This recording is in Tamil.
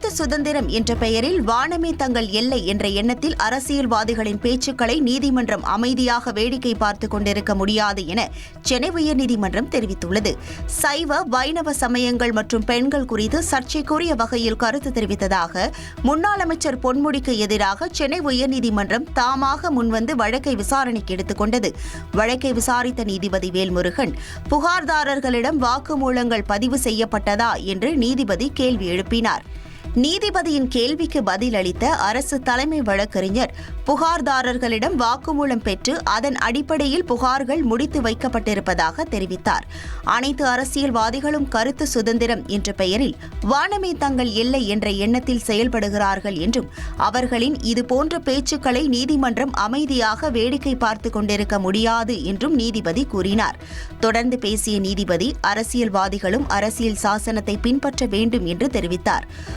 கருத்து சுதந்திரம் என்ற பெயரில் வானமே தங்கள் எல்லை என்ற எண்ணத்தில் அரசியல்வாதிகளின் பேச்சுக்களை நீதிமன்றம் அமைதியாக வேடிக்கை பார்த்துக் கொண்டிருக்க முடியாது என சென்னை உயர்நீதிமன்றம் தெரிவித்துள்ளது. சைவ வைணவ சமயங்கள் மற்றும் பெண்கள் குறித்து சர்ச்சைக்குரிய வகையில் கருத்து தெரிவித்ததாக முன்னாள் அமைச்சர் பொன்முடிக்கு எதிராக சென்னை உயர்நீதிமன்றம் தாமாக முன்வந்து வழக்கை விசாரணைக்கு எடுத்துக் கொண்டது. வழக்கை விசாரித்த நீதிபதி வேல்முருகன் புகார்தாரர்களிடம் வாக்குமூலங்கள் பதிவு செய்யப்பட்டதா? என்று நீதிபதி கேள்வி எழுப்பினார். நீதிபதியின் கேள்விக்கு பதிலளித்த அரசு தலைமை வழக்கறிஞர் புகார்தாரர்களிடம் வாக்குமூலம் பெற்று அதன் அடிப்படையில் புகார்கள் முடித்து வைக்கப்பட்டிருப்பதாக தெரிவித்தார். அனைத்து அரசியல்வாதிகளும் கருத்து சுதந்திரம் என்ற பெயரில் வானமே தங்கள் இல்லை என்ற எண்ணத்தில் செயல்படுகிறார்கள் என்றும் அவர்களின் இதுபோன்ற பேச்சுக்களை நீதிமன்றம் அமைதியாக வேடிக்கை பார்த்து கொண்டிருக்க முடியாது என்றும் நீதிபதி கூறினார். தொடர்ந்து பேசிய நீதிபதி அரசியல்வாதிகளும் அரசியல் சாசனத்தை பின்பற்ற வேண்டும் என்று தெரிவித்தார்.